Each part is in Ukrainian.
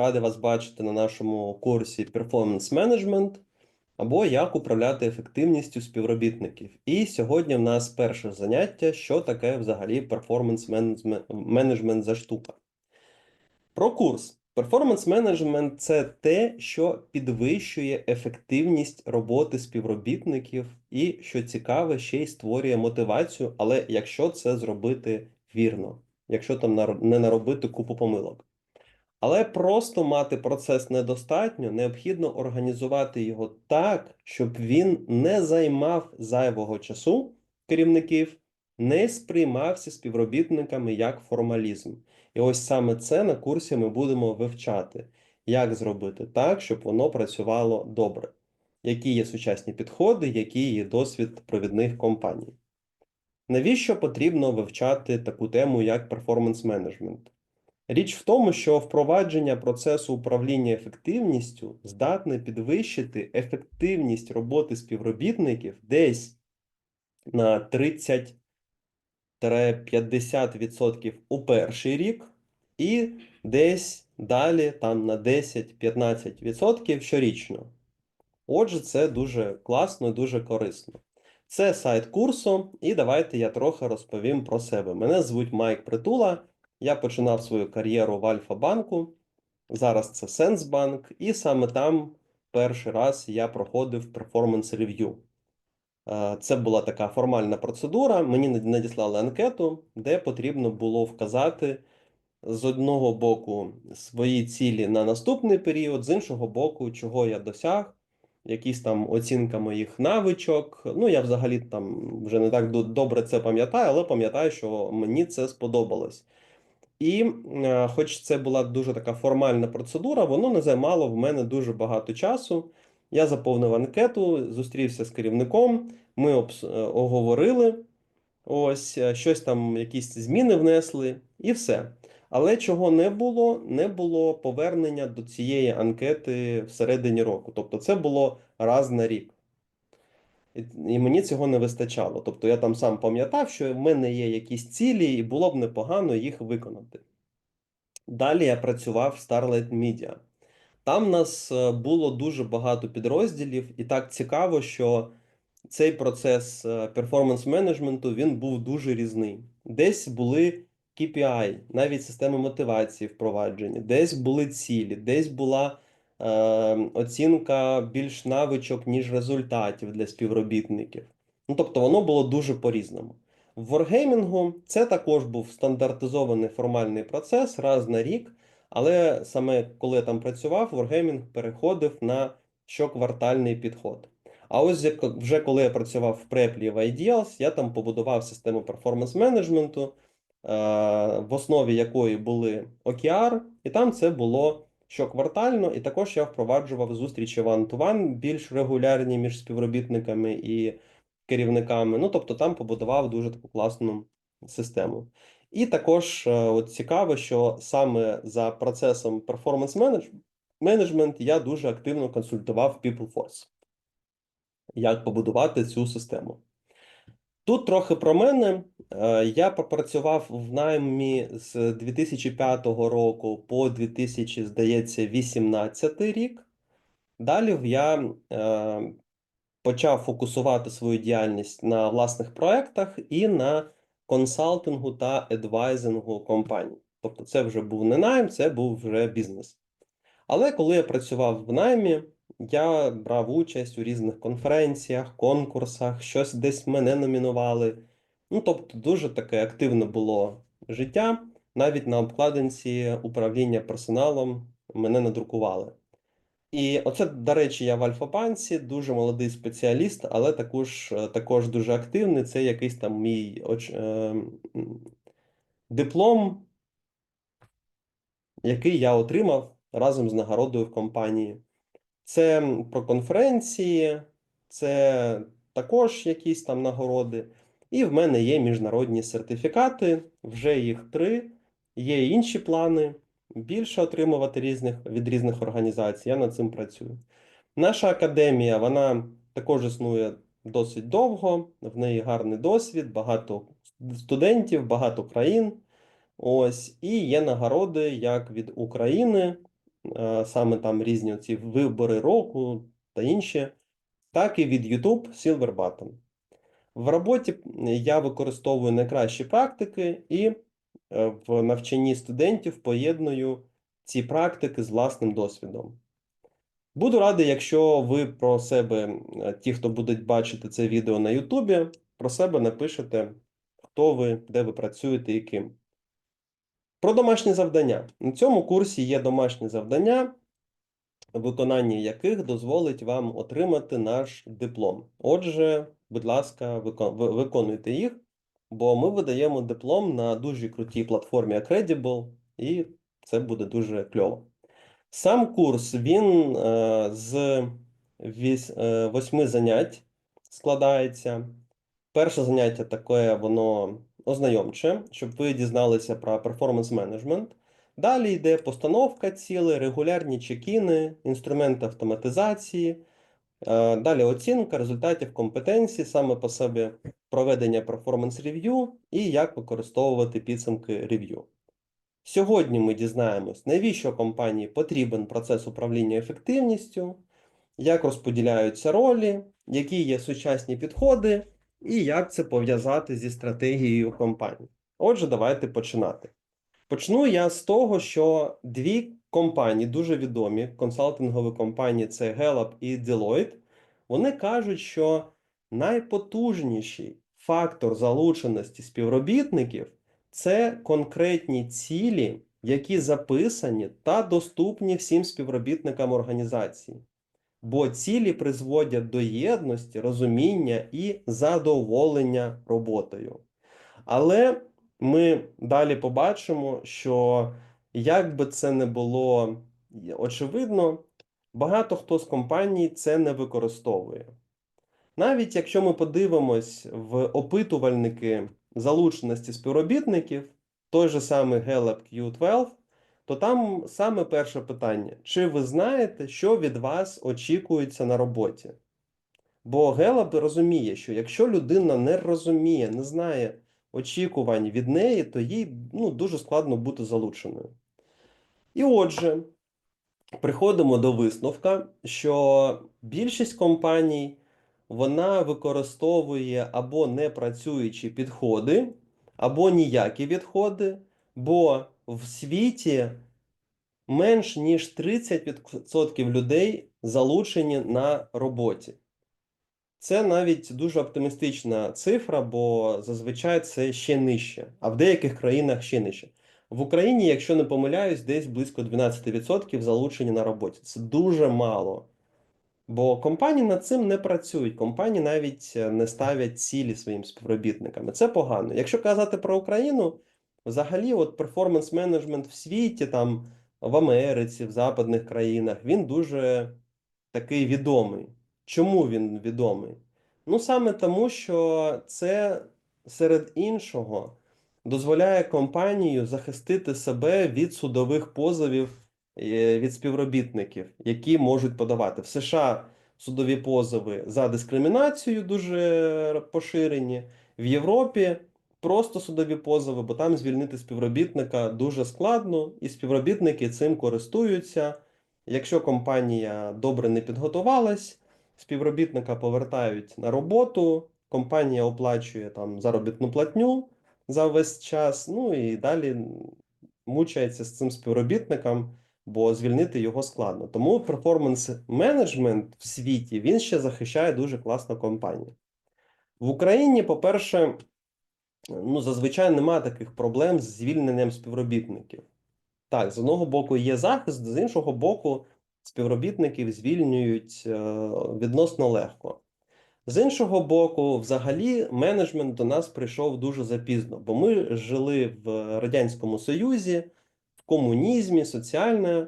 Радий вас бачити на нашому курсі Performance Management або як управляти ефективністю співробітників. І сьогодні в нас перше заняття, що таке взагалі Performance Management за штука. Про курс. Performance Management – це те, що підвищує ефективність роботи співробітників і, що цікаве, ще й створює мотивацію, але якщо це зробити вірно, якщо там не наробити купу помилок. Але просто мати процес недостатньо, необхідно організувати його так, щоб він не займав зайвого часу керівників, не сприймався співробітниками як формалізм. І ось саме це на курсі ми будемо вивчати, як зробити так, щоб воно працювало добре. Які є сучасні підходи, який є досвід провідних компаній. Навіщо потрібно вивчати таку тему, як перформанс менеджмент? Річ в тому, що впровадження процесу управління ефективністю здатне підвищити ефективність роботи співробітників десь на 30-50% у перший рік, і десь далі там на 10-15% щорічно. Отже, це дуже класно і дуже корисно. Це сайт курсу, і давайте я трохи розповім про себе. Мене звуть Майк Притула. Я починав свою кар'єру в Альфа-банку. Зараз це Сенсбанк, і саме там перший раз я проходив перформанс рев'ю. Е, Це була така формальна процедура. Мені надіслали анкету, де потрібно було вказати з одного боку свої цілі на наступний період, з іншого боку, чого я досяг, якісь там оцінка моїх навичок. Ну, я взагалі там вже не так добре це пам'ятаю, але пам'ятаю, що мені це сподобалось. І е, хоч це була дуже така формальна процедура, воно не займало в мене дуже багато часу. Я заповнив анкету, зустрівся з керівником, ми е, оговорили, ось е, щось там, якісь зміни внесли, і все. Але чого не було, не було повернення до цієї анкети всередині року. Тобто це було раз на рік. І, мені цього не вистачало. Тобто я там сам пам'ятав, що в мене є якісь цілі, і було б непогано їх виконати. Далі я працював в Starlight Media. Там в нас е, було дуже багато підрозділів, і так цікаво, що цей процес е, перформанс-менеджменту він був дуже різний. Десь були KPI, навіть системи мотивації впроваджені, десь були цілі, десь була оцінка більш навичок, ніж результатів для співробітників. Ну, тобто воно було дуже по-різному. В Wargaming це також був стандартизований формальний процес раз на рік, але саме коли я там працював, Wargaming переходив на щоквартальний підход. А ось вже коли я працював в Preply в Ideals, я там побудував систему перформанс-менеджменту, е, в основі якої були OKR, і там це було щоквартально, і також я впроваджував зустрічі one-to-one більш регулярні між співробітниками і керівниками. Ну, тобто там побудував дуже таку класну систему. І також е, от цікаво, що саме за процесом performance management я дуже активно консультував PeopleForce як побудувати цю систему. Тут трохи про мене. Е, Я попрацював в наймі з 2005 року по 2000, здається, 18 рік. Далі я е, почав фокусувати свою діяльність на власних проектах і на консалтингу та едвайзингу компаній. Тобто, це вже був не найм, це був вже бізнес. Але коли я працював в наймі, я брав участь у різних конференціях, конкурсах, щось десь мене номінували. Ну, тобто, дуже таке активне було життя. Навіть на обкладинці управління персоналом мене надрукували. І оце, до речі, я в Альфа-банці, дуже молодий спеціаліст, але також, е, також дуже активний. Це якийсь там мій оч- е, диплом, який я отримав разом з нагородою в компанії. Це про конференції, це також якісь там нагороди. І в мене є міжнародні сертифікати, вже їх три. Є інші плани більше отримувати різних, від різних організацій. Я над цим працюю. Наша академія, вона також існує досить довго, в неї гарний досвід, багато студентів, багато країн. Ось, і є нагороди як від України, саме там різні ці вибори року та інші, так і від YouTube Silver Button. В роботі я використовую найкращі практики і е, в навчанні студентів поєдную ці практики з власним досвідом. Буду радий, якщо ви про себе, е, ті, хто будуть бачити це відео на Ютубі, про себе напишете, хто ви, де ви працюєте і ким. Про домашні завдання. На цьому курсі є домашні завдання, виконання яких дозволить вам отримати наш диплом. Отже, будь ласка, виконуйте їх, бо ми видаємо диплом на дуже крутій платформі Accredible, і це буде дуже кльово. Сам курс він е, з е, восьми занять складається. Перше заняття таке, воно ознайомче, щоб ви дізналися про перформанс-менеджмент. Далі йде постановка цілей, регулярні чекіни, інструменти автоматизації. Е, Далі оцінка результатів компетенції, саме по собі проведення перформанс-рев'ю і як використовувати підсумки рев'ю. Сьогодні ми дізнаємось, навіщо компанії потрібен процес управління ефективністю, як розподіляються ролі, які є сучасні підходи, і як це пов'язати зі стратегією компанії. Отже, давайте починати. Почну я з того, що дві компанії, дуже відомі консалтингові компанії це Gallup і Deloitte, вони кажуть, що найпотужніший фактор залученості співробітників це конкретні цілі, які записані та доступні всім співробітникам організації. Бо цілі призводять до єдності, розуміння і задоволення роботою. Але ми далі побачимо, що як би це не було очевидно, багато хто з компаній це не використовує. Навіть якщо ми подивимось в опитувальники залученості співробітників, той же самий Gallup Q12, то там саме перше питання: чи ви знаєте, що від вас очікується на роботі? Бо Gallup розуміє, що якщо людина не розуміє, не знає очікувань від неї, то їй ну, дуже складно бути залученою. І отже, приходимо до висновка, що більшість компаній вона використовує або непрацюючі підходи, або ніякі відходи, бо в світі менш ніж 30% людей залучені на роботі. Це навіть дуже оптимістична цифра, бо зазвичай це ще нижче, а в деяких країнах ще нижче. В Україні, якщо не помиляюсь, десь близько 12% залучені на роботі. Це дуже мало. Бо компанії над цим не працюють, компанії навіть не ставлять цілі своїм співробітникам. Це погано. Якщо казати про Україну, взагалі, от перформанс-менеджмент в світі, там в Америці, в западних країнах, він дуже такий відомий. Чому він відомий? Ну, саме тому, що це серед іншого дозволяє компанію захистити себе від судових позовів е, від співробітників, які можуть подавати. В США судові позови за дискримінацію дуже поширені, в Європі просто судові позови, бо там звільнити співробітника дуже складно, і співробітники цим користуються. Якщо компанія добре не підготувалась, співробітника повертають на роботу, компанія оплачує там заробітну платню за весь час, ну і далі мучається з цим співробітником, бо звільнити його складно. Тому перформанс-менеджмент в світі він ще захищає дуже класно компанію. В Україні, по-перше, ну, зазвичай немає таких проблем з звільненням співробітників. Так, з одного боку є захист, з іншого боку, співробітників звільнюють е, відносно легко. З іншого боку, взагалі, менеджмент до нас прийшов дуже запізно, бо ми жили в Радянському Союзі, в комунізмі, соціальна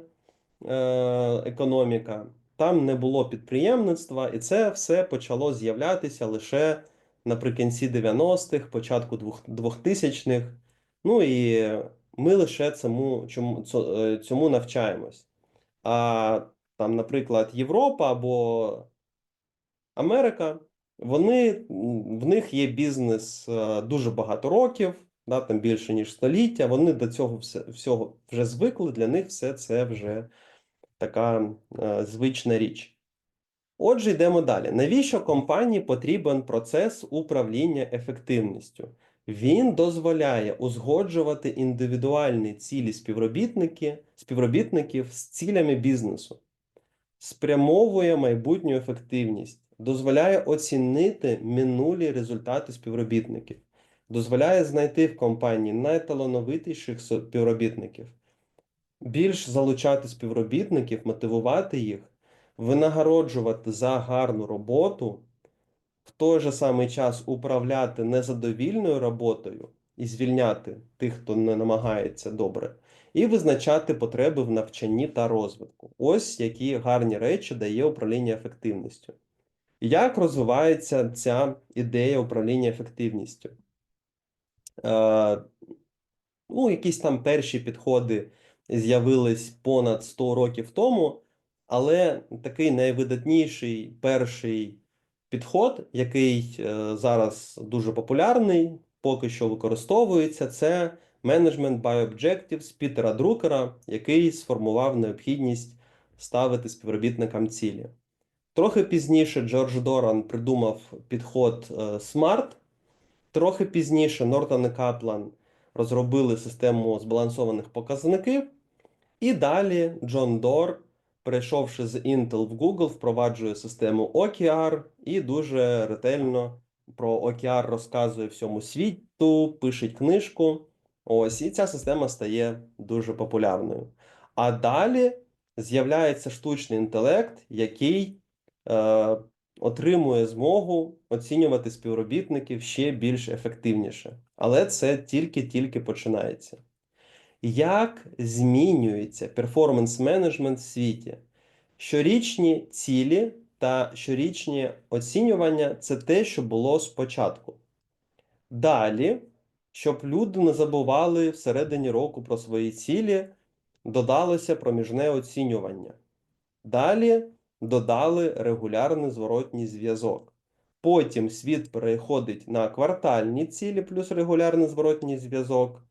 е, економіка. Там не було підприємництва, і це все почало з'являтися лише наприкінці 90-х, початку 2000-х. Ну і ми лише цьому, чому, е, цьому навчаємось. А там, наприклад, Європа або Америка, вони, в них є бізнес е, дуже багато років, да, там більше ніж століття. Вони до цього всього вже звикли, для них все це вже така е, звична річ. Отже, йдемо далі. Навіщо компанії потрібен процес управління ефективністю? Він дозволяє узгоджувати індивідуальні цілі співробітників з цілями бізнесу, спрямовує майбутню ефективність, дозволяє оцінити минулі результати співробітників, дозволяє знайти в компанії найталановитіших співробітників, більш залучати співробітників, мотивувати їх, винагороджувати за гарну роботу, в той же самий час управляти незадовільною роботою і звільняти тих, хто не намагається добре, і визначати потреби в навчанні та розвитку. Ось які гарні речі дає управління ефективністю. Як розвивається ця ідея управління ефективністю? Е, ну, якісь там перші підходи з'явились понад 100 років тому, але такий найвидатніший перший підход, який е, зараз дуже популярний, поки що використовується, це Management by Objectives Пітера Друкера, який сформував необхідність ставити співробітникам цілі. Трохи пізніше Джордж Доран придумав підход е, SMART. Трохи пізніше Нортон і Каплан розробили систему збалансованих показників. І далі Джон Дор, перейшовши з Intel в Google, впроваджує систему OKR і дуже ретельно про OKR розказує всьому світу, пише книжку. Ось, і ця система стає дуже популярною. А далі з'являється штучний інтелект, який е, отримує змогу оцінювати співробітників ще більш ефективніше. Але це тільки-тільки починається. Як змінюється перформанс-менеджмент в світі? Щорічні цілі та щорічні оцінювання це те, що було спочатку. Далі, щоб люди не забували всередині року про свої цілі, додалося проміжне оцінювання. Далі додали регулярний зворотній зв'язок. Потім світ переходить на квартальні цілі плюс регулярний зворотній зв'язок.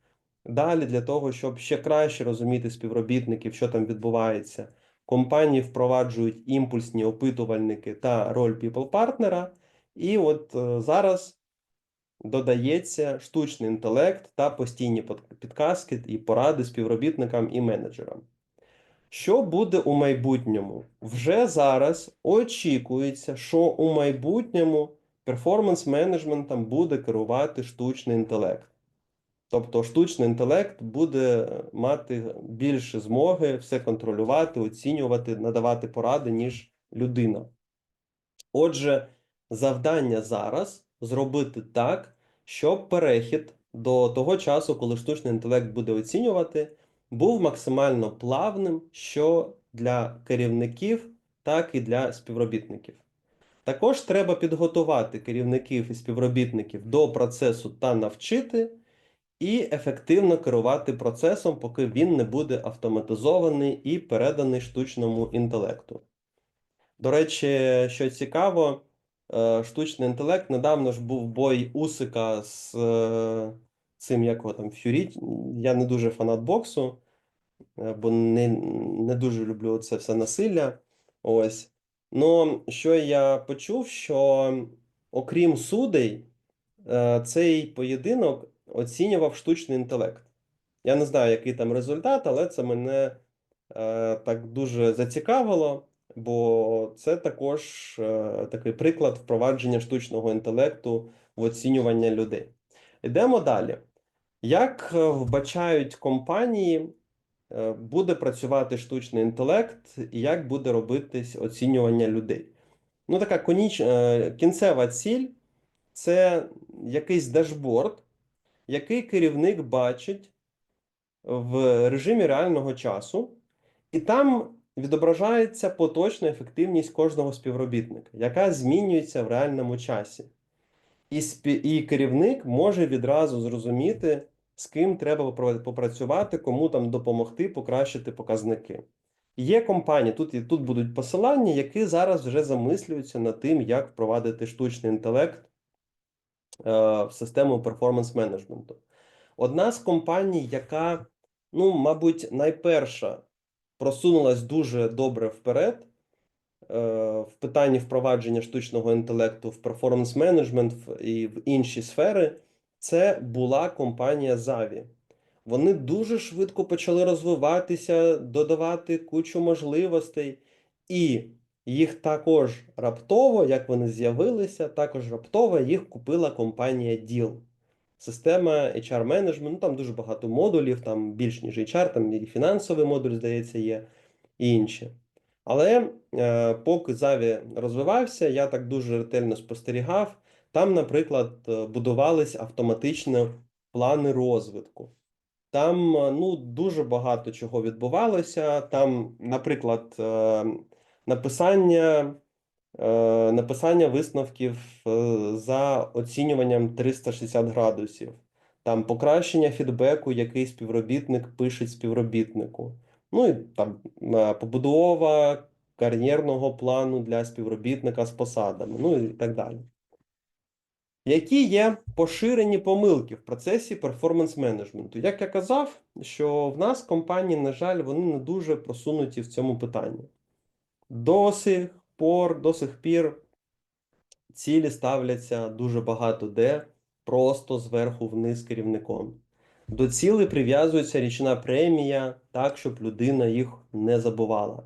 Далі, для того, щоб ще краще розуміти співробітників, що там відбувається, компанії впроваджують імпульсні опитувальники та роль people-партнера. І от е, зараз додається штучний інтелект та постійні підказки і поради співробітникам і менеджерам. Що буде у майбутньому? Вже зараз очікується, що у майбутньому перформанс-менеджментом буде керувати штучний інтелект. Тобто штучний інтелект буде мати більше змоги все контролювати, оцінювати, надавати поради, ніж людина. Отже, завдання зараз зробити так, щоб перехід до того часу, коли штучний інтелект буде оцінювати, був максимально плавним що для керівників, так і для співробітників. Також треба підготувати керівників і співробітників до процесу та навчити, і ефективно керувати процесом, поки він не буде автоматизований і переданий штучному інтелекту. До речі, що цікаво, е, штучний інтелект недавно ж був бой Усика з е, цим, як його там Фюрі. Я не дуже фанат боксу, е, бо не не дуже люблю це все насилля. Ось. Ну, що я почув, що окрім судей, цей поєдинок оцінював штучний інтелект. Я не знаю, який там результат, але це мене е, так дуже зацікавило, бо це також е, такий приклад впровадження штучного інтелекту в оцінювання людей. Йдемо далі. Як е, вбачають компанії, е, буде працювати штучний інтелект і як буде робитись оцінювання людей? Ну, така коніч... Е, кінцева ціль це якийсь дашборд, який керівник бачить в режимі реального часу, і там відображається поточна ефективність кожного співробітника, яка змінюється в реальному часі. І, спі... і керівник може відразу зрозуміти, з ким треба попрацювати, кому там допомогти покращити показники. Є компанії, тут тут будуть посилання, які зараз вже замислюються над тим, як впровадити штучний інтелект в систему перформанс-менеджменту. Одна з компаній, яка, ну, мабуть, найперша просунулась дуже добре вперед е, в питанні впровадження штучного інтелекту в перформанс менеджмент і в інші сфери, це була компанія Zavі. Вони дуже швидко почали розвиватися, додавати кучу можливостей, і їх також раптово, як вони з'явилися, також раптово їх купила компанія Deal. Система HR менеджмент, ну там дуже багато модулів, там більш ніж HR, там і фінансовий модуль, здається, є, і інші. Але е, поки Заві розвивався, я так дуже ретельно спостерігав. Там, наприклад, е, будувались автоматично плани розвитку. Там е, ну, дуже багато чого відбувалося. Там, наприклад, е, написання, е, написання висновків е, за оцінюванням 360 градусів, там покращення фідбеку, який співробітник пише співробітнику. Ну і там побудова кар'єрного плану для співробітника з посадами, ну і так далі. Які є поширені помилки в процесі перформанс-менеджменту? Як я казав, що в нас компанії, на жаль, вони не дуже просунуті в цьому питанні. До сих пор, до сих пір цілі ставляться дуже багато де, просто зверху вниз керівником. До цілей прив'язується річна премія так, щоб людина їх не забувала.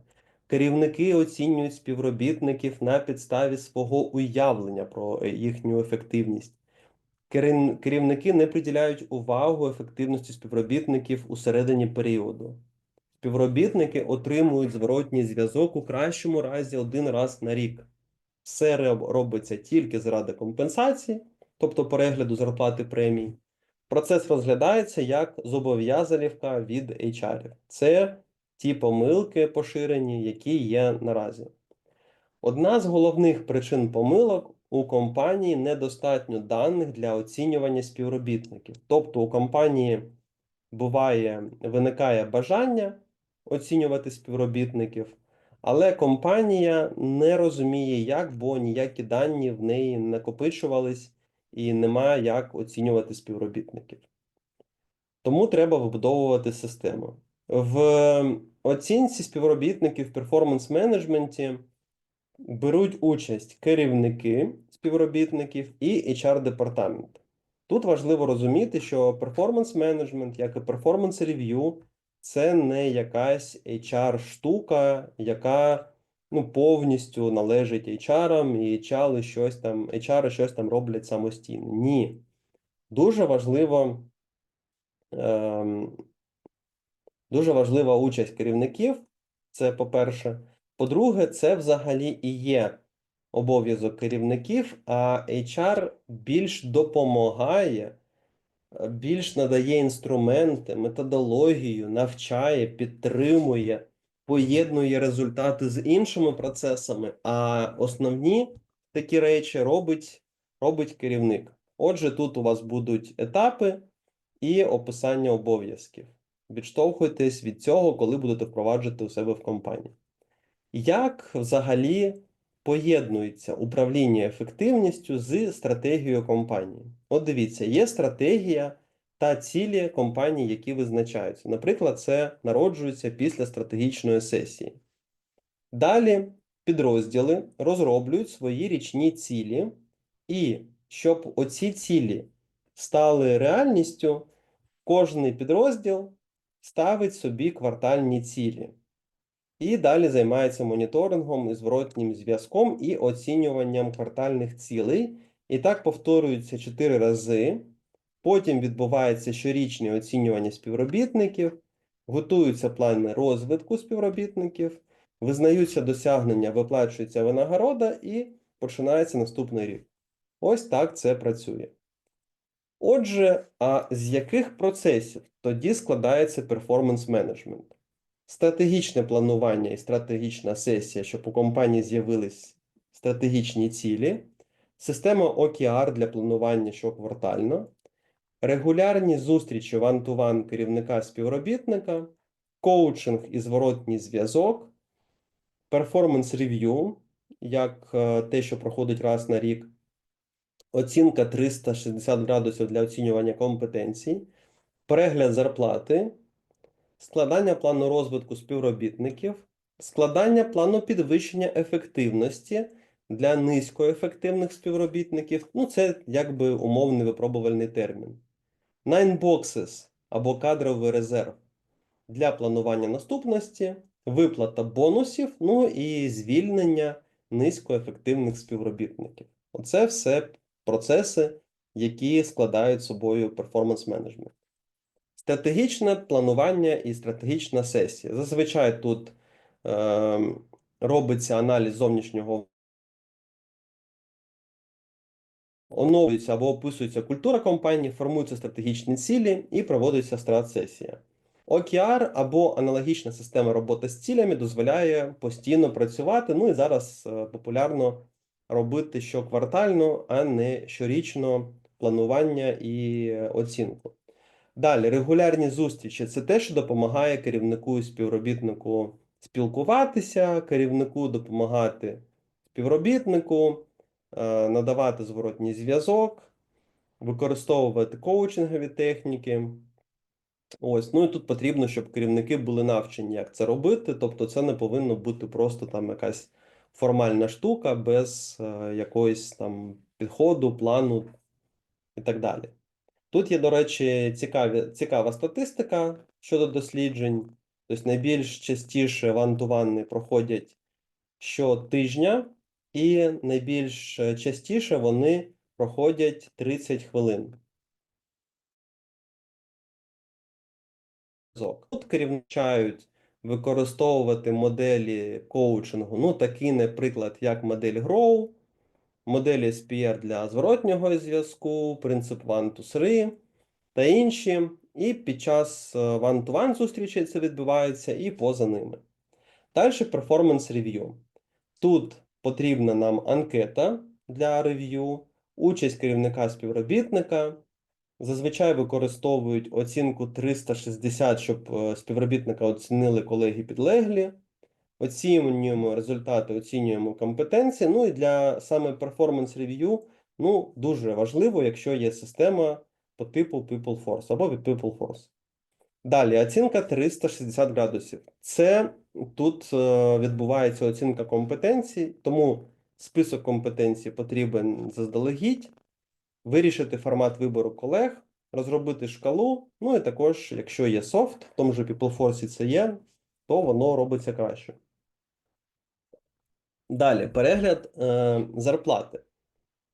Керівники оцінюють співробітників на підставі свого уявлення про е, їхню ефективність. Керівники не приділяють увагу ефективності співробітників у середині періоду. Співробітники отримують зворотній зв'язок у кращому разі один раз на рік. Все робиться тільки заради компенсації, тобто перегляду зарплати премій. Процес розглядається як зобов'язалівка від HR. Це ті помилки поширені, які є наразі. Одна з головних причин помилок у компанії недостатньо даних для оцінювання співробітників. Тобто у компанії буває, виникає бажання оцінювати співробітників, але компанія не розуміє, як, бо ніякі дані в неї не накопичувались і немає як оцінювати співробітників. Тому треба вибудовувати систему. В оцінці співробітників в перформанс-менеджменті беруть участь керівники співробітників і HR-департамент. Тут важливо розуміти, що перформанс-менеджмент, як і перформанс-рев'ю, це не якась HR-штука, яка ну, повністю належить HR, і HR щось там, HR щось там роблять самостійно. Ні. Дуже важливо ем, Дуже важлива участь керівників, це по-перше. По-друге, це взагалі і є обов'язок керівників, а HR більш допомагає, е, більш надає інструменти, методологію, навчає, підтримує, поєднує результати з іншими процесами, а основні такі речі робить, робить керівник. Отже, тут у вас будуть етапи і описання обов'язків. Відштовхуйтесь від цього, коли будете впроваджувати у себе в компанії. Як взагалі поєднується управління ефективністю з стратегією компанії? От дивіться, є стратегія та цілі компанії, які визначаються. Наприклад, це народжується після стратегічної сесії. Далі підрозділи розроблюють свої річні цілі, і щоб оці цілі стали реальністю, кожний підрозділ ставить собі квартальні цілі. І далі займається моніторингом і зворотнім зв'язком і оцінюванням квартальних цілей. І так повторюється 4 рази. Потім відбувається щорічне оцінювання співробітників, готуються плани розвитку співробітників, визнаються досягнення, виплачується винагорода і починається наступний рік. Ось так це працює. Отже, а з яких процесів тоді складається перформанс-менеджмент? Стратегічне планування і стратегічна сесія, щоб у компанії з'явились стратегічні цілі, система OKR для планування щоквартально, регулярні зустрічі ван-ту-ван керівника співробітника, коучинг і зворотній зв'язок, перформанс-рев'ю, як е, те, що проходить раз на рік, оцінка 360 градусів для оцінювання компетенцій, перегляд зарплати, складання плану розвитку співробітників, складання плану підвищення ефективності для низькоефективних співробітників. Ну, це якби умовний випробувальний термін. Nine boxes або кадровий резерв для планування наступності, виплата бонусів, ну і звільнення низькоефективних співробітників. Оце все процеси, які складають собою перформанс-менеджмент. Стратегічне планування і стратегічна сесія. Зазвичай тут е, робиться аналіз зовнішнього оновлюється або описується культура компанії, формуються стратегічні цілі і проводиться стратсесія. OKR або аналогічна система роботи з цілями дозволяє постійно працювати. Ну і зараз е, популярно робити щоквартально, а не щорічно планування і е, оцінку. Далі, регулярні зустрічі це те, що допомагає керівнику і співробітнику спілкуватися, керівнику допомагати співробітнику, надавати зворотній зв'язок, використовувати коучингові техніки. Ось, ну і тут потрібно, щоб керівники були навчені, як це робити. Тобто, це не повинно бути просто там якась формальна штука без е, якоїсь там підходу, плану і так далі. Тут є, до речі, цікаві, цікава статистика щодо досліджень. Тобто найбільш частіше ван-ту-вани проходять щотижня, і найбільш е, частіше вони проходять 30 хвилин. Тут керівничають використовувати моделі коучингу, ну, такі, наприклад, як модель Grow, моделі SPR для зворотнього зв'язку, принцип one to 3 та інші. І під час е, one-to-one зустрічей це відбувається, і поза ними. Далі performance review. Тут потрібна нам анкета для рев'ю, участь керівника співробітника. Зазвичай використовують оцінку 360, щоб е, співробітника оцінили колеги підлеглі. Оцінюємо результати, оцінюємо компетенції. Ну і для саме performance review, ну, дуже важливо, якщо є система по типу PeopleForce або від PeopleForce. Далі, оцінка 360 градусів. Це тут е, відбувається оцінка компетенцій, тому список компетенцій потрібен заздалегідь вирішити формат вибору колег, розробити шкалу. Ну і також, якщо є софт, в тому ж PeopleForce це є, то воно робиться краще. Далі, перегляд е, зарплати.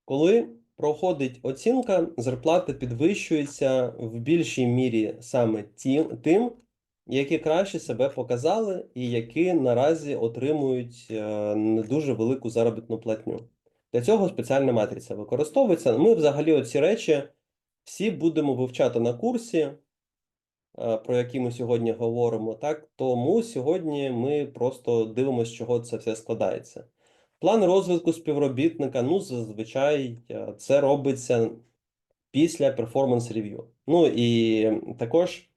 Коли проходить оцінка, зарплата підвищується в більшій мірі саме тим, які краще себе показали, і які наразі отримують не дуже велику заробітну платню. Для цього спеціальна матриця використовується. Ми взагалі оці речі всі будемо вивчати на курсі, е, про який ми сьогодні говоримо. Так, Тому сьогодні ми просто дивимося, з чого це все складається. План розвитку співробітника, ну, зазвичай е, це робиться після performance review. Ну і також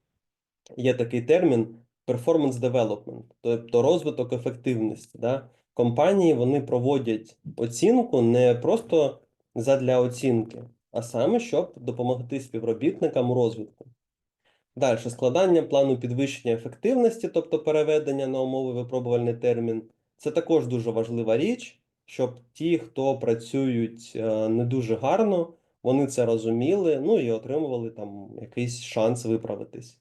є такий термін performance development, тобто розвиток ефективності. Да? компанії вони проводять оцінку не просто задля оцінки, а саме, щоб допомогти співробітникам у розвитку. Далі складання плану підвищення ефективності, тобто переведення на умови випробувальний термін, це також дуже важлива річ, щоб ті, хто працюють е, не дуже гарно, вони це розуміли, ну і отримували там якийсь шанс виправитись.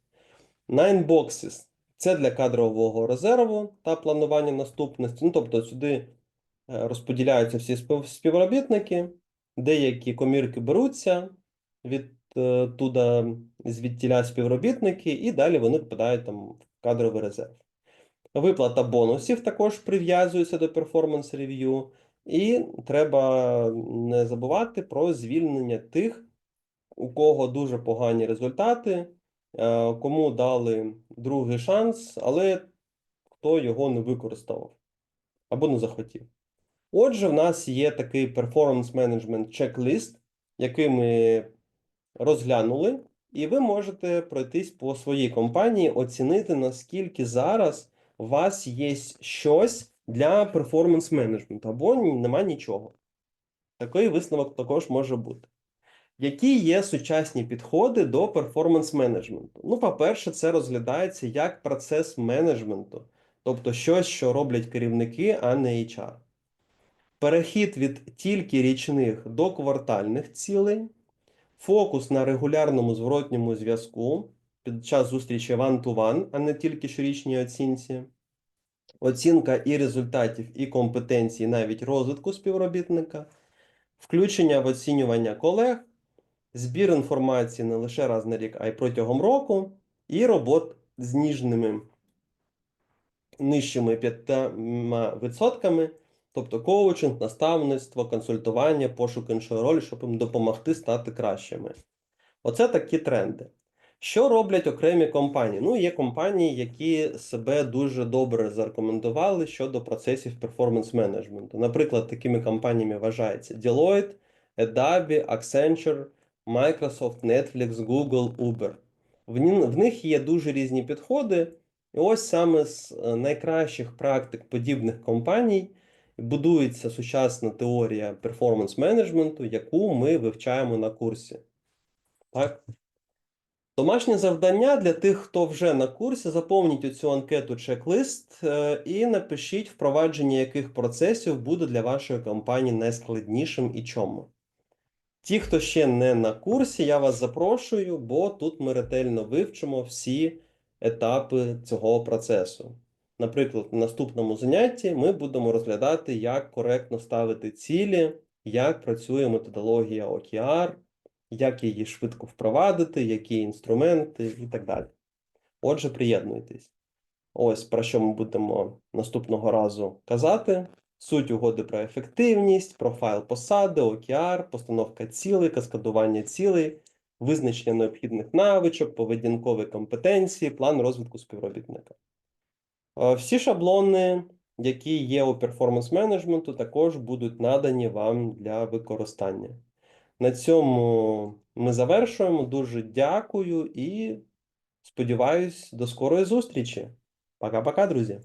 Nine boxes це для кадрового резерву та планування наступності. Ну, тобто сюди е, розподіляються всі співробітники, деякі комірки беруться від е, туди звідтіля співробітники, і далі вони попадають там в кадровий резерв. Виплата бонусів також прив'язується до перформанс рев'ю, і треба не забувати про звільнення тих, у кого дуже погані результати. Е, кому дали другий шанс, але хто його не використав або не захотів. Отже, в нас є такий performance management checklist, який ми розглянули, і ви можете пройтись по своїй компанії, оцінити, наскільки зараз у вас є щось для перформанс менеджменту, або нема нічого. Такий висновок також може бути. Які є сучасні підходи до перформанс-менеджменту? Ну, по-перше, це розглядається як процес менеджменту, тобто щось, що роблять керівники, а не HR. Перехід від тільки річних до квартальних цілей, фокус на регулярному зворотньому зв'язку під час зустрічі one-to-one, а не тільки щорічній оцінці, оцінка і результатів, і компетенцій, навіть розвитку співробітника, включення в оцінювання колег, збір інформації не лише раз на рік, а й протягом року, і робот з ніжними нижчими 5%, тобто коучинг, наставництво, консультування, пошук іншої ролі, щоб їм допомогти стати кращими. Оце такі тренди. Що роблять окремі компанії? Ну, є компанії, які себе дуже добре зарекомендували щодо процесів перформанс-менеджменту. Наприклад, такими компаніями вважаються Deloitte, Adobe, Accenture, Microsoft, Netflix, Google, Uber. В, них є дуже різні підходи. І ось саме з е, найкращих практик подібних компаній будується сучасна теорія перформанс-менеджменту, яку ми вивчаємо на курсі. Так? Домашнє завдання для тих, хто вже на курсі, заповніть оцю анкету чек-лист е, і напишіть, впровадження яких процесів буде для вашої компанії найскладнішим і чому. Ті, хто ще не на курсі, я вас запрошую, бо тут ми ретельно вивчимо всі етапи цього процесу. Наприклад, в наступному занятті ми будемо розглядати, як коректно ставити цілі, як працює методологія OKR, як її швидко впровадити, які інструменти і так далі. Отже, приєднуйтесь. Ось про що ми будемо наступного разу казати. Суть угоди про ефективність, профайл посади, OKR, постановка цілей, каскадування цілей, визначення необхідних навичок, поведінкові компетенції, план розвитку співробітника. Е, Всі шаблони, які є у перформанс-менеджменту, також будуть надані вам для використання. На цьому ми завершуємо. Дуже дякую і сподіваюсь, до скорої зустрічі. Пока-пока, друзі!